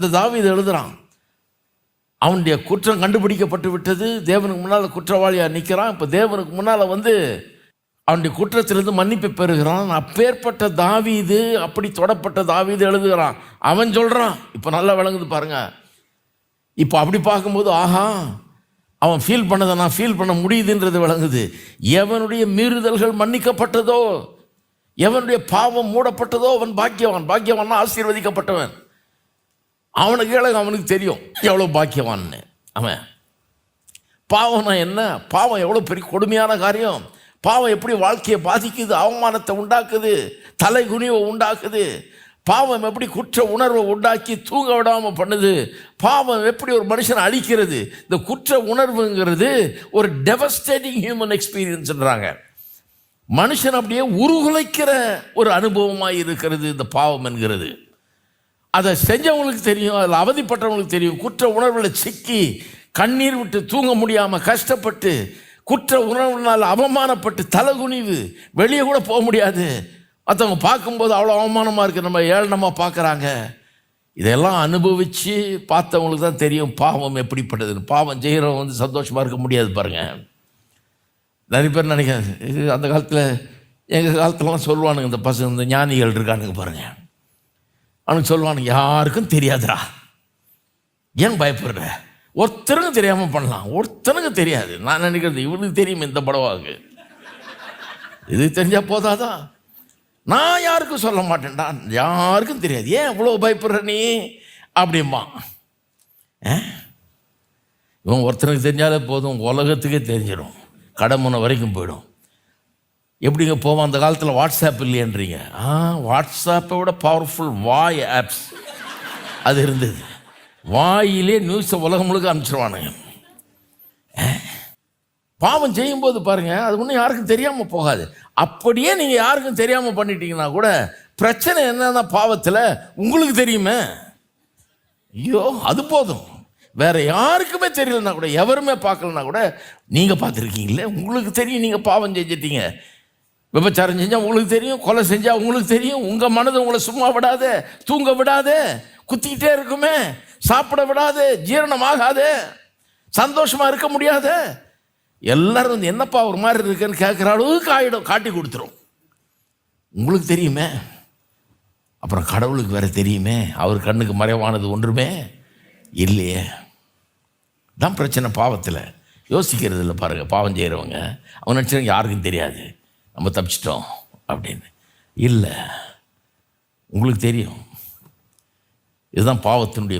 இந்த தாவீது எழுதுறான். அவனுடைய குற்றம் கண்டுபிடிக்கப்பட்டு விட்டது. தேவனுக்கு முன்னால் குற்றவாளியாக நிற்கிறான் இப்போ தேவனுக்கு முன்னால் வந்து அவனுடைய குற்றத்திலிருந்து மன்னிப்பு பெறுகிறான். அப்பேற்பட்ட தாவீது அப்படி தொடப்பட்ட தாவீது எழுதுகிறான். அவன் சொல்கிறான் இப்போ நல்லா விளங்குது பாருங்க. இப்போ அப்படி பார்க்கும்போது ஆஹா அவன் ஃபீல் பண்ணதை நான் ஃபீல் பண்ண முடியுதுன்றது விளங்குது. எவனுடைய மீறுதல்கள் மன்னிக்கப்பட்டதோ எவனுடைய பாவம் மூடப்பட்டதோ அவன் பாக்கியவான். பாக்கியவான்னா ஆசீர்வதிக்கப்பட்டவன். அவனுக்கு கேளு அவனுக்கு தெரியும். எவ்வளோ பாக்கியவான்னு. அவன் பாவம்னா என்ன? பாவம் எவ்வளோ பெரிய கொடுமையான காரியம். பாவம் எப்படி வாழ்க்கையை பாதிக்குது அவமானத்தை உண்டாக்குது தலை குனிவை உண்டாக்குது. பாவம் எப்படி குற்ற உணர்வை உண்டாக்கி தூங்க விடாமல் பண்ணுது. பாவம் எப்படி ஒரு மனுஷனை அழிக்கிறது. இந்த குற்ற உணர்வுங்கிறது ஒரு டெவஸ்டேட்டிங் ஹியூமன் எக்ஸ்பீரியன்ஸ்ன்றாங்க மனுஷன் அப்படியே உருகுலைக்கிற ஒரு அனுபவமாக இருக்கிறது இந்த பாவம் என்கிறது. அதை செஞ்சவங்களுக்கு தெரியும் அதில் அவதிப்பட்டவங்களுக்கு தெரியும். குற்ற உணர்வில் சிக்கி கண்ணீர் விட்டு தூங்க முடியாமல் கஷ்டப்பட்டு குற்ற உணர்வுனால் அவமானப்பட்டு தலைகுனிவு வெளியே கூட போக முடியாது. மற்றவங்க பார்க்கும்போது அவ்வளோ அவமானமாக இருக்குது நம்ம ஏளனமாக பார்க்குறாங்க. இதெல்லாம் அனுபவித்து பார்த்தவங்களுக்கு தான் தெரியும் பாவம் எப்படிப்பட்டதுன்னு. பாவம் செய்கிறவங்க வந்து சந்தோஷமாக இருக்க முடியாது பாருங்கள் நிறைய பேர் நினைக்காது இது அந்த காலத்தில் எங்கள் காலத்துலலாம் சொல்லுவானுங்க இந்த பசங்க இந்த ஞானிகள் இருக்கானுங்க பாருங்கள் அவனுக்கு சொல்லுவானுங்க யாருக்கும் தெரியாதுடா. ஏன் பயப்படுற? ஒருத்தருக்கும் தெரியாமல் பண்ணலாம். ஒருத்தனுக்கு தெரியாது. நான் நினைக்கிறது இவனுக்கு தெரியும் இந்த படவாக்கு இது தெரிஞ்சால் போதாதான் நான் யாருக்கும் சொல்ல மாட்டேன்டா. யாருக்கும் தெரியாது. ஏன் இவ்வளோ பயப்படுற நீ? அப்படிம்பா ஆ? இவன் ஒருத்தனுக்கு தெரிஞ்சாலே போதும். உலகத்துக்கே தெரிஞ்சிடும் கடமுனை வரைக்கும் போயிடும். எப்படிங்க போவோம்? அந்த காலத்தில் வாட்ஸ்அப் இல்லையன்றீங்க. ஆ வாட்ஸ்அப்பை விட பவர்ஃபுல் வாய் ஆப்ஸ் அது இருந்தது. வாயிலே நியூஸை உலகம் முழுக்க அனுப்பிச்சிருவானுங்க. பாவம் செய்யும்போது பாருங்கள் அது ஒன்றும் யாருக்கும் தெரியாமல் போகாது. அப்படியே நீங்கள் யாருக்கும் தெரியாமல் பண்ணிட்டீங்கன்னா கூட பிரச்சனை என்னன்னா பாவத்தில் உங்களுக்கு தெரியுமே. ஐயோ அது போதும். வேற யாருக்குமே தெரியலனா கூட எவருமே பார்க்கலனா கூட நீங்கள் பார்த்துருக்கீங்களே உங்களுக்கு தெரியும் நீங்கள் பாவம் செஞ்சிட்டீங்க. விபச்சாரம் செஞ்சால் உங்களுக்கு தெரியும் கொலை செஞ்சால் உங்களுக்கு தெரியும். உங்கள் மனது உங்களை சும்மா விடாத தூங்க விடாதே குத்திக்கிட்டே இருக்குமே. சாப்பிட விடாது ஜீரணமாகாது சந்தோஷமாக இருக்க முடியாது. எல்லாரும் வந்து என்னப்பா ஒரு மாதிரி இருக்குன்னு கேட்குற அளவுக்கு ஆகிடும் காட்டி கொடுத்துரும். உங்களுக்கு தெரியுமே. அப்புறம் கடவுளுக்கு வேற தெரியுமே. அவர் கண்ணுக்கு மறைவானது ஒன்றுமே இல்லையே. தான் பிரச்சனை பாவத்தில். யோசிக்கிறது இல்லை பாருங்கள் பாவம் செய்கிறவங்க அவங்க நினச்சாங்க யாருக்கும் தெரியாது. நம்ம தப்பிச்சிட்டோம் அப்படின்னு. இல்லை உங்களுக்கு தெரியும். இதுதான் பாவத்தினுடைய